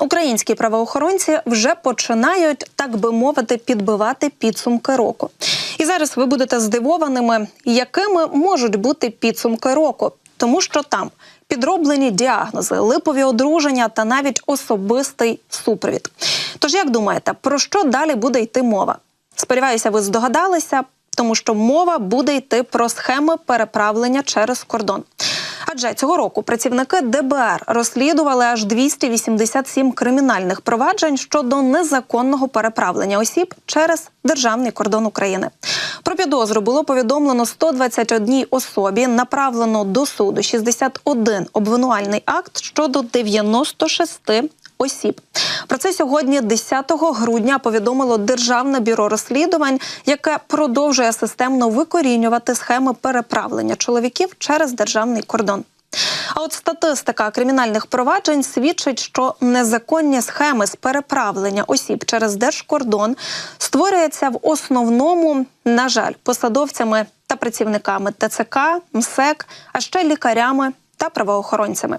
Українські правоохоронці вже починають, так би мовити, підбивати підсумки року. І зараз ви будете здивованими, якими можуть бути підсумки року, тому що там підроблені діагнози, липові одруження та навіть особистий супровід. Тож, як думаєте, про що далі буде йти мова? Сподіваюся, ви здогадалися, тому що мова буде йти про схеми переправлення через кордон. Адже цього року працівники ДБР розслідували аж 287 кримінальних проваджень щодо незаконного переправлення осіб через державний кордон України. Про підозру було повідомлено 121 особі, направлено до суду 61 обвинувальний акт щодо 96 осіб. Про це сьогодні, 10 грудня, повідомило Державне бюро розслідувань, яке продовжує системно викорінювати схеми переправлення чоловіків через державний кордон. А от статистика кримінальних проваджень свідчить, що незаконні схеми з переправлення осіб через держкордон створюються в основному, на жаль, посадовцями та працівниками ТЦК, МСЕК, а ще лікарями та правоохоронцями.